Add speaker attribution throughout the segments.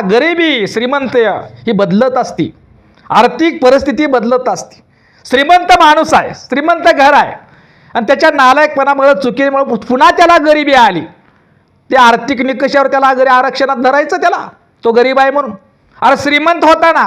Speaker 1: गरिबी श्रीमंत ही बदलत असती. आर्थिक परिस्थिती बदलत असती. श्रीमंत माणूस आहे श्रीमंत घर आहे. आणि त्याच्या नालायकपणामुळे चुकीमुळे पुन्हा त्याला गरिबी आली. ते आर्थिक निकषावर त्याला गरी आरक्षणात धरायचं त्याला. तो गरीब आहे म्हणून. अरे श्रीमंत होता ना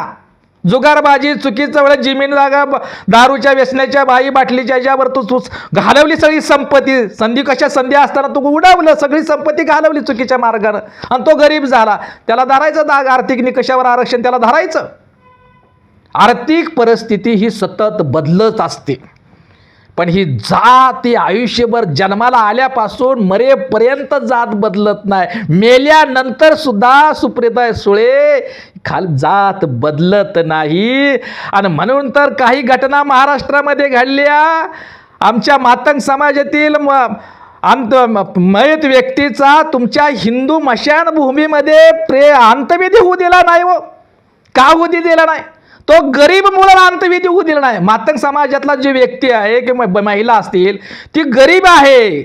Speaker 1: जुगारबाजी चुकीचं वेळेस जमीन जागा दारूच्या व्यसनाच्या बाई बाटलीच्या याच्यावर तू तू घालवली सगळी संपत्ती. संधी कशा संधी असताना तू उडवलं सगळी संपत्ती घालवली चुकीच्या मार्गानं. आणि तो गरीब झाला. त्याला धरायचं दाग आर्थिक निकषावर आरक्षण त्याला धरायचं. आर्थिक परिस्थिती ही सतत बदलत असते. पण ही जात ही आयुष्यभर जन्माला आल्यापासून मरेपर्यंत जात बदलत नाही. मेल्यानंतर सुद्धा सुप्रिता सुळे खाल जात बदलत नाही. आणि म्हणून तर काही घटना महाराष्ट्रामध्ये घडल्या. आमच्या मातंग समाजातील म अंत मयत व्यक्तीचा तुमच्या हिंदू मशानभूमीमध्ये प्रे अंतविधी होऊ दिला नाही हो. का होऊ दिला नाही? तो गरीब मुलाला अंतविधी होऊ दिला नाही. मातंग समाजातला जी व्यक्ती आहे किंवा महिला असतील ती गरीब आहे.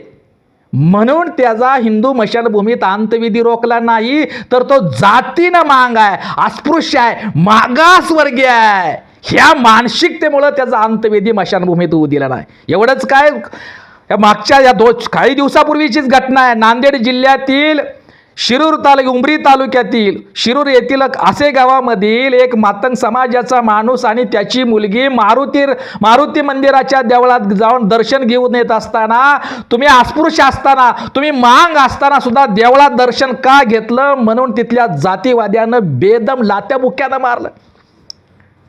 Speaker 1: म्हणून त्याचा हिंदू मशानभूमीत अंतविधी रोखला नाही तर तो जातीनं मांग आहे अस्पृश्य आहे मागासवर्गीय आहे. ह्या मानसिकतेमुळं त्याचा अंतविधी मशानभूमीत होऊ दिला नाही. एवढंच काय या मागच्या या दो काही दिवसापूर्वीचीच घटना आहे. नांदेड जिल्ह्यातील शिरूर तालुक उमरी तालुक्यातील शिरूर येथील असे गावामधील एक मातंग समाजाचा माणूस आणि त्याची मुलगी मारुती मारुती मंदिराच्या देवळात जाऊन दर्शन घेऊन येत असताना तुम्ही अस्पृश्य असताना तुम्ही मांग असताना सुद्धा देवळात दर्शन का घेतलं? म्हणून तिथल्या जातीवाद्यानं बेदम लात्या बुक्यानं मारलं.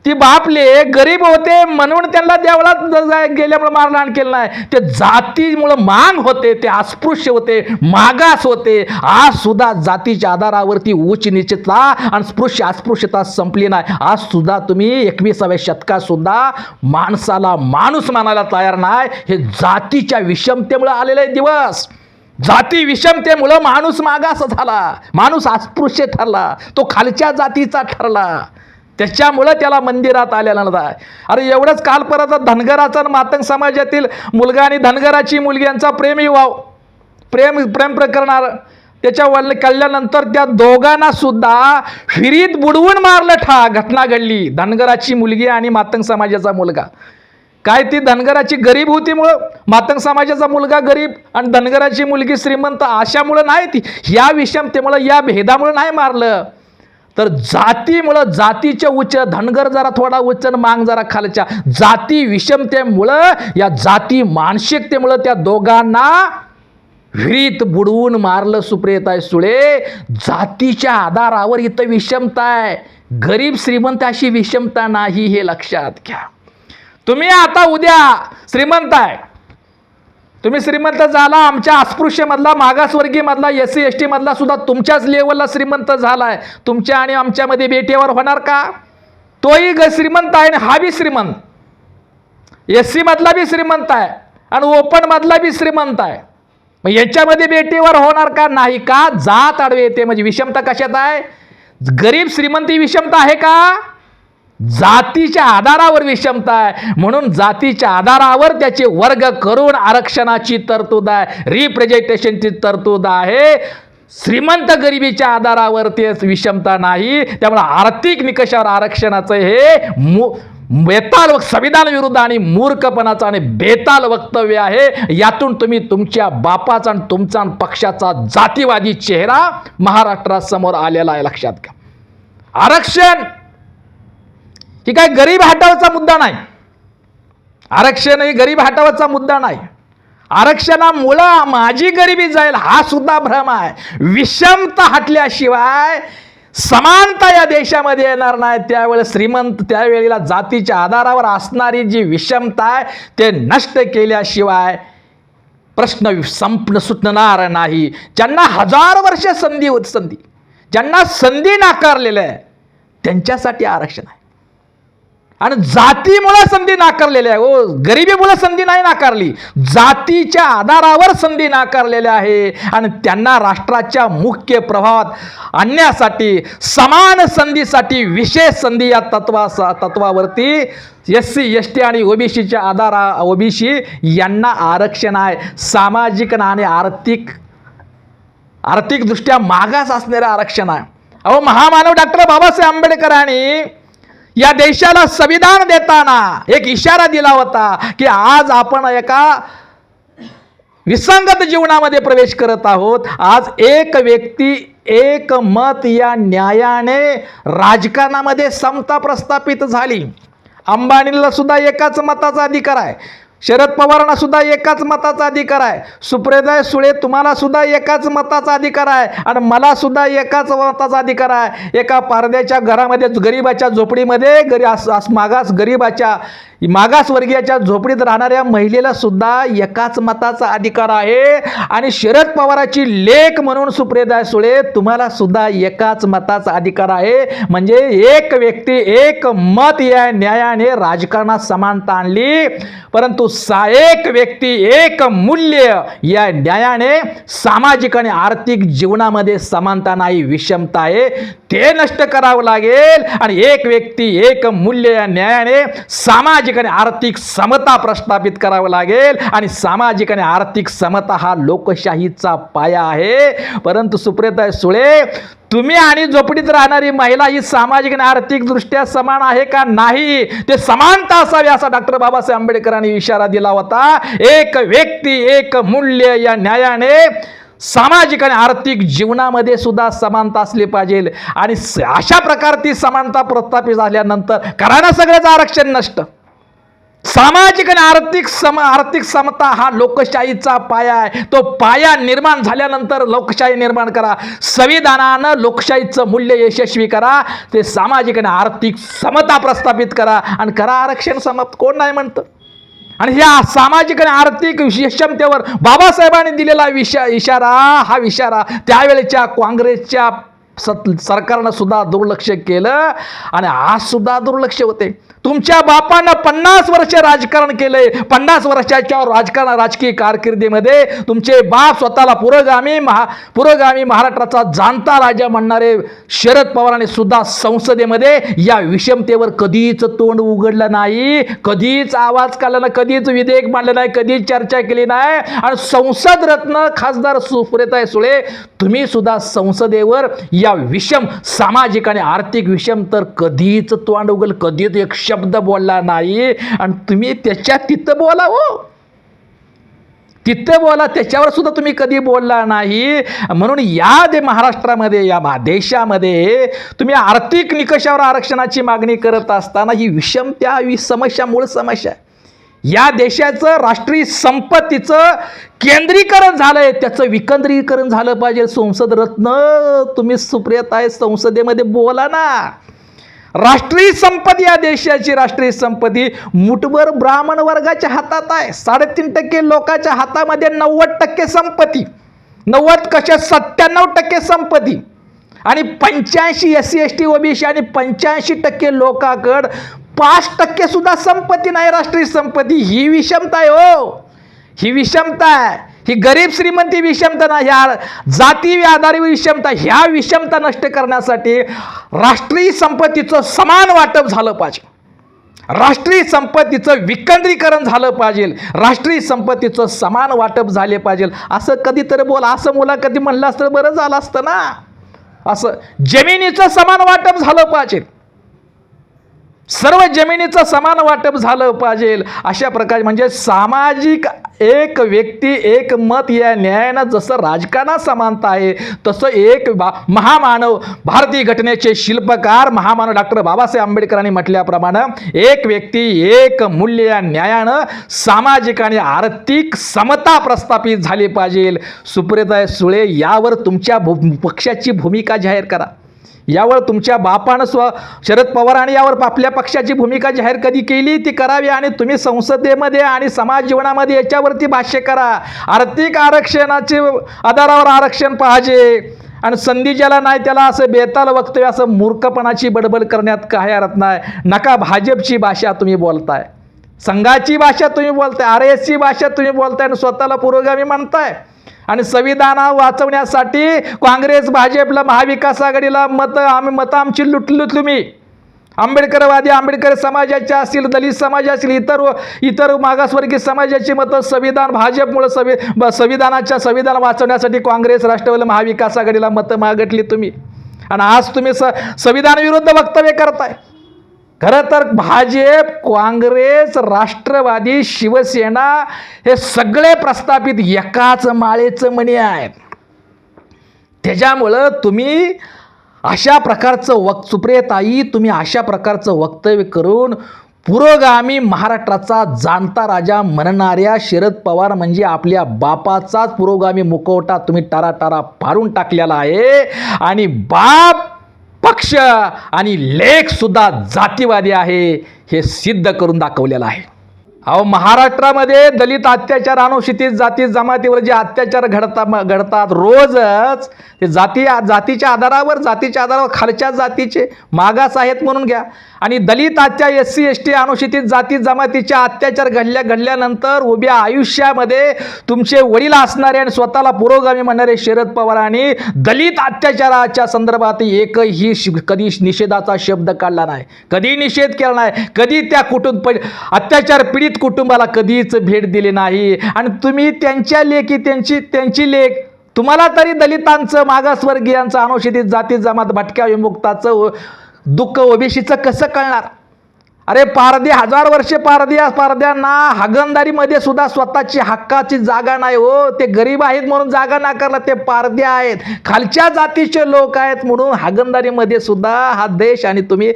Speaker 1: ती बापले गरीब होते म्हणून त्यांना देवळात गेल्यामुळे मारहाण केलं नाही. ते जातीमुळं मांग होते ते अस्पृश्य होते मागास होते. आज सुद्धा जातीच्या आधारावरती उच्च निश्चितता आणि स्पृश्य अस्पृश्यता संपली नाही. आज सुद्धा तुम्ही एकविसाव्या शतकात सुद्धा माणसाला माणूस मानायला तयार नाही. हे जातीच्या विषमतेमुळे आलेले दिवस. जाती विषमतेमुळं माणूस मागास झाला. माणूस अस्पृश्य ठरला. तो खालच्या जातीचा ठरला. त्याच्यामुळं त्याला मंदिरात आलेला नाही अरे एवढंच काल परत धनगराचा आणि मातंग समाजातील मुलगा आणि धनगराची मुलगी यांचा प्रेम विवाह प्रेम प्रेम प्रकरणार त्याच्या वडील कळल्यानंतर त्या दोघांना सुद्धा विहिरीत बुडवून मारलं ठा घटना घडली. धनगराची मुलगी आणि मातंग समाजाचा मुलगा. काय ती धनगराची गरीब होती मुळं? मातंग समाजाचा मुलगा गरीब आणि धनगराची मुलगी श्रीमंत अशामुळं नाही ती. या विषमतेमुळं या भेदामुळं नाही मारलं. तर जातीमुळं जातीच्या उच्च धनगर जरा थोडा उच्च मांग जरा खालच्या. जाती विषमतेमुळं या जाती मानसिकतेमुळं त्या दोघांना विहिरीत बुडवून मारलं सुप्रियताय सुळे. जातीच्या आधारावर इथं विषमता आहे. गरीब श्रीमंत अशी विषमता नाही हे लक्षात घ्या. तुम्ही आता उद्या श्रीमंत आहे. तुम्ही श्रीमंत झाला आमच्या अस्पृश्यमधला मागासवर्गीयमधला एस सी एस टीमधला सुद्धा तुमच्याच लेवलला श्रीमंत झाला आहे तुमच्या आणि आमच्यामध्ये बेटेवर होणार का? तोही ग श्रीमंत आहे आणि हा बी श्रीमंत. एस सीमधला बी श्रीमंत आहे आणि ओपनमधला बी श्रीमंत आहे. मग याच्यामध्ये बेटीवर होणार का? नाही का? जात आडवे येते. म्हणजे विषमता कशात आहे? गरीब श्रीमंती विषमता आहे का? जातीच्या आधारावर विषमता आहे. म्हणून जातीच्या आधारावर त्याचे वर्ग करून आरक्षणाची तरतूद आहे. रिप्रेझेंटेशनची तरतूद आहे. श्रीमंत गरिबीच्या आधारावर ते विषमता नाही. त्यामुळे आर्थिक निकषावर आरक्षणाचं हे मु बेताल व- संविधान विरुद्ध आणि मूर्खपणाचं आणि बेताल वक्तव्य आहे. यातून तुम्ही तुमच्या बापाचा आणि तुमचा आणि पक्षाचा जातीवादी चेहरा महाराष्ट्रासमोर आलेला आहे. लक्षात घ्या. आरक्षण की काय गरीब हटावाचा मुद्दा नाही. आरक्षण ही गरीब हटावाचा मुद्दा नाही. आरक्षणामुळं माझी गरिबी जाईल हा सुद्धा भ्रम आहे. विषमता हटल्याशिवाय समानता या देशामध्ये येणार नाही. त्यावेळेस श्रीमंत त्यावेळेला जातीच्या आधारावर असणारी जी विषमता आहे ते नष्ट केल्याशिवाय प्रश्न संपण सुटणार नाही. ज्यांना हजार वर्ष संधी होत संधी ज्यांना संधी नाकारलेल्या आहे त्यांच्यासाठी आरक्षण आहे. आणि जातीमुळे संधी नाकारलेल्या आहे. हो गरिबीमुळे संधी नाही नाकारली. जातीच्या आधारावर संधी नाकारलेल्या आहे. आणि त्यांना राष्ट्राच्या मुख्य प्रभावात आणण्यासाठी समान संधीसाठी विशेष संधी या तत्वा तत्वावरती एस सी एस टी आणि ओबीसीच्या आधारा ओबीसी यांना आरक्षण आहे. सामाजिक आणि आर्थिक आर्थिकदृष्ट्या मागास असणारं आरक्षण आहे. अहो महामानव डॉक्टर बाबासाहेब आंबेडकरांनी या देशाला संविधान देताना एक इशारा दिला होता की आज आपण एका विसंगत जीवनामध्ये प्रवेश करत आहोत. आज एक व्यक्ती एक मत या न्यायाने राजकारणामध्ये समता प्रस्थापित झाली. अंबानीला सुद्धा एकाच मताचा अधिकार आहे. शरद पवारांना सुद्धा एकाच मताचा अधिकार आहे. सुप्रेदय सुळे तुम्हाला सुद्धा एकाच मताचा अधिकार आहे आणि मला सुद्धा एकाच मताचा अधिकार आहे. एका पारद्याच्या घरामध्ये गरीबाच्या झोपडीमध्ये गरी आस मागास गरीबाच्या मागासवर्गीयाच्या झोपडीत राहणाऱ्या महिलेला सुद्धा एकाच मताचा अधिकार आहे. आणि शरद पवाराची लेख म्हणून सुप्रियादाय सुळे तुम्हाला सुद्धा एकाच मताचा अधिकार आहे. म्हणजे एक व्यक्ती एक मत या न्यायाने राजकारणात समानता आणली. परंतु सा एक व्यक्ती एक मूल्य या न्यायाने सामाजिक आणि आर्थिक जीवनामध्ये समानता नाही विषमता आहे. ते नष्ट करावं लागेल. आणि एक व्यक्ती एक मूल्य या न्यायाने सामाजिक आणि आर्थिक समता प्रस्थापित करावं लागेल. आणि सामाजिक आणि आर्थिक समता हा लोकशाहीचा पाया आहे. परंतु सुप्रियता सुळे तुम्ही आणि झोपडीत राहणारी महिला ही सामाजिक आणि आर्थिकदृष्ट्या समान आहे का नाही? ते समानता असावी असा डॉक्टर बाबासाहेब आंबेडकरांनी इशारा दिला होता. एक व्यक्ती एक मूल्य या न्यायाने सामाजिक आणि आर्थिक जीवनामध्ये सुद्धा समानता असली पाहिजे. आणि अशा प्रकारची समानता प्रस्थापित झाल्यानंतर करा ना सगळ्याचं आरक्षण नष्ट. सामाजिक आणि आर्थिक सम आर्थिक समता हा लोकशाहीचा पाया आहे. तो पाया निर्माण झाल्यानंतर लोकशाही निर्माण करा. संविधानानं लोकशाहीचं मूल्य यशस्वी करा. ते सामाजिक आणि आर्थिक समता प्रस्थापित करा आणि करा आरक्षण समाप्त कोण नाही म्हणतं? आणि ह्या सामाजिक आणि आर्थिक विषमतेवर बाबासाहेबांनी दिलेला विषा इशारा हा इशारा त्यावेळेच्या काँग्रेसच्या सत सरकारनं सुद्धा दुर्लक्ष केलं आणि आज सुद्धा दुर्लक्ष होते. तुमच्या बापानं पन्नास वर्ष राजकारण केलंय. पन्नास वर्षाच्या राजकारण राजकीय कारकिर्दीमध्ये तुमचे बाप स्वतःला पुरोगामी महा पुरोगामी महाराष्ट्राचा जाणता राजा म्हणणारे शरद पवारांनी सुद्धा संसदेमध्ये या विषमतेवर कधीच तोंड उघडलं नाही. कधीच आवाज काढला नाही कधीच विधेयक मांडलं नाही कधीच चर्चा केली नाही. आणि संसद रत्न खासदार सुप्रेताय सुळे तुम्ही सुद्धा संसदेवर या विषम सामाजिक आणि आर्थिक विषम तर कधीच तोंड उगल कधीच एक शब्द बोलला नाही. आणि तुम्ही त्याच्या तिथं बोला हो. तिथं बोला त्याच्यावर सुद्धा तुम्ही कधी बोलला नाही. म्हणून या दे महाराष्ट्रामध्ये या देशामध्ये तुम्ही आर्थिक निकषावर आरक्षणाची मागणी करत असताना ही विषम त्या समस्या मूळ समस्या आहे. या देशाचं राष्ट्रीय संपत्तीचं केंद्रीकरण झालंय. त्याचं विकेंद्रीकरण झालं पाहिजे. संसद रत्न तुम्ही सुप्रियता आहे संसदेमध्ये बोला ना. राष्ट्रीय संपत्ती या देशाची राष्ट्रीय संपत्ती मुठभर ब्राह्मण वर्गाच्या हातात आहे. साडेतीन टक्के लोकांच्या हातामध्ये नव्वद टक्के संपत्ती. नव्वद कशा सत्त्याण्णव टक्के संपत्ती. आणि पंच्याऐंशी S C S T OBC आणि पंच्याऐंशी टक्के लोकांकड पाच टक्के सुद्धा संपत्ती नाही राष्ट्रीय संपत्ती. ही विषमता आहे हो. ही विषमता आहे. ही गरीब श्रीमंती विषमता ना ह्या जाती आधारित विषमता ह्या विषमता नष्ट करण्यासाठी राष्ट्रीय संपत्तीचं समान वाटप झालं पाहिजे. राष्ट्रीय संपत्तीचं विकेंद्रीकरण झालं पाहिजे. राष्ट्रीय संपत्तीचं समान वाटप झाले पाहिजे. असं कधीतरी बोल असं मुला कधी म्हणलं असतं बरं झालं असतं ना. असं जमिनीचं समान वाटप झालं पाहिजे. सर्व जमिनीचं समान वाटप झालं पाहिजे. अशा प्रकारे म्हणजे सामाजिक एक व्यक्ती एक मत या न्यायानं जसं राजकारणात समानता आहे तसं एक बा महामानव भारतीय घटनेचे शिल्पकार महामानव डॉक्टर बाबासाहेब आंबेडकरांनी म्हटल्याप्रमाणे एक व्यक्ती एक मूल्य या न्यायानं सामाजिक आणि आर्थिक समता प्रस्थापित झाली पाहिजे. सुप्रियता सुळे यावर तुमच्या भू पक्षाची भूमिका जाहीर करा. यावर तुमच्या बापानं स्व शरद पवारांनी यावर आपल्या पक्षाची भूमिका जाहीर कधी केली? ती करावी आणि तुम्ही संसदेमध्ये आणि समाज जीवनामध्ये याच्यावरती भाष्य करा. आर्थिक आरक्षणाचे आधारावर आरक्षण पाहिजे. आणि संधी ज्याला नाही त्याला असं बेताल वक्तव्य असं मूर्खपणाची बडबड करण्यात काय अर्थ नाही. नका भाजपची भाषा तुम्ही बोलताय. संघाची भाषा तुम्ही बोलताय. आर एसची भाषा तुम्ही बोलताय आणि स्वतःला पुरोगामी म्हणताय. आणि संविधान वाचवण्यासाठी काँग्रेस भाजपला महाविकास आघाडीला मतं आम्ही मतं आमची लुटलू तुम्ही. आंबेडकरवादी आंबेडकर समाजाच्या असतील दलित समाज असतील इतर इतर मागासवर्गीय समाजाची मतं संविधान भाजपमुळे संवि संविधानाच्या संविधान वाचवण्यासाठी काँग्रेस राष्ट्रवादी महाविकास आघाडीला मतं मागटली तुम्ही. आणि आज तुम्ही स संविधान विरुद्ध वक्तव्य करताय. खरं तर भाजप काँग्रेस राष्ट्रवादी शिवसेना हे सगळे प्रस्थापित एकाच माळेचं म्हणे आहेत. त्याच्यामुळं तुम्ही अशा प्रकारचं वक सुप्रियताई तुम्ही अशा प्रकारचं वक्तव्य करून पुरोगामी महाराष्ट्राचा जाणता राजा म्हणणाऱ्या शरद पवार म्हणजे आपल्या बापाचाच पुरोगामी मुखवटा तुम्ही टाराटारा फाडून टाकलेला आहे. आणि बाप पक्ष आणि लेखसुद्धा जातीवादी आहे हे सिद्ध करून दाखवलेलं आहे. अहो महाराष्ट्रामध्ये दलित अत्याचार अनुसूचित जाती जमातीवर जे अत्याचार घडता घडतात रोजच ते जाती जातीच्या आधारावर जातीच्या आधारावर खालच्या जातीचे मागास आहेत म्हणून घ्या. आणि दलित अत्या एस सी एस टी अनुसूचित जाती जमातीच्या अत्याचार घडल्या घडल्यानंतर उभ्या आयुष्यामध्ये तुमचे वडील असणारे आणि स्वतःला पुरोगामी म्हणणारे शरद पवारांनी दलित अत्याचाराच्या संदर्भात एकही कधी निषेधाचा शब्द काढला नाही कधी निषेध केला नाही कधी त्या कुटुंब अत्याचार पीडित कुटुंबाला कधीच भेट दिली नाही. आणि तुम्ही त्यांच्या लेखी त्यांची त्यांची लेख तुम्हाला तरी दलितांचं मागासवर्गीयांचं अनुसूचित जाती जमात भटक्या विमुक्ताचं दुःख ओबीसीचं कसं कळणार? अरे पारदे हजार वर्षे पारद्या पारद्यांना हागणदारीमध्ये सुद्धा स्वतःची हक्काची जागा नाही हो. ते गरीब आहेत म्हणून जागा नाकारला ते पारदे आहेत. खालच्या जातीचे लोक आहेत म्हणून हागणदारीमध्ये सुद्धा हा देश आणि तुम्ही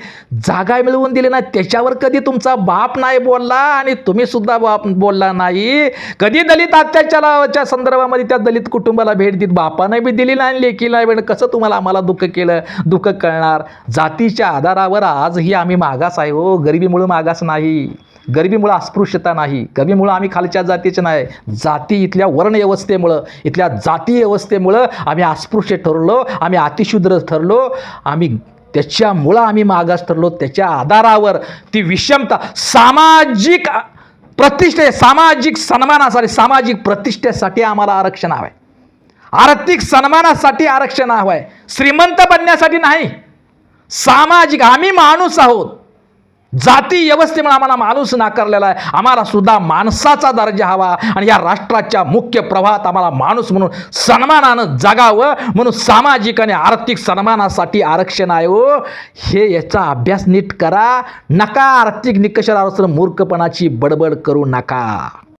Speaker 1: जागा मिळवून दिली नाही. त्याच्यावर कधी तुमचा बाप नाही बोलला आणि तुम्ही सुद्धा बाप बोलला नाही. कधी दलित अत्याचाराच्या संदर्भामध्ये त्या दलित कुटुंबाला भेट देत बापाने बी दिली नाही लेखी नाही. भेट कसं तुम्हाला आम्हाला दुःख केलं दुःख कळणार? जातीच्या आधारावर आजही आम्ही मागास आहे हो. गरिबीमुळं मागास नाही गरिबीमुळं अस्पृश्यता नाही गरिबीमुळं आम्ही खालच्या जातीचे नाही. जाती इथल्या वर्णव्यवस्थेमुळं इथल्या जाती व्यवस्थेमुळं आम्ही अस्पृश्य ठरलो आम्ही अतिशूद्र ठरलो आम्ही त्याच्यामुळं आम्ही मागास ठरलो त्याच्या आधारावर ती विषमता सामाजिक प्रतिष्ठे सामाजिक सन्मानासाठी सामाजिक प्रतिष्ठेसाठी आम्हाला आरक्षण हवं आहे आर्थिक सन्मानासाठी आरक्षण हवं आहे श्रीमंत बनण्यासाठी नाही. सामाजिक आम्ही माणूस आहोत. जाती व्यवस्थेमुळे आम्हाला माणूस नाकारलेला आहे. आम्हाला सुद्धा माणसाचा दर्जा हवा. आणि या राष्ट्राच्या मुख्य प्रवाहात आम्हाला माणूस म्हणून सन्मानानं जगावं. म्हणून सामाजिक आणि आर्थिक सन्मानासाठी आरक्षण आहे हो. हे याचा अभ्यास नीट करा. नका आर्थिक निकषावर मूर्खपणाची बडबड करू नका.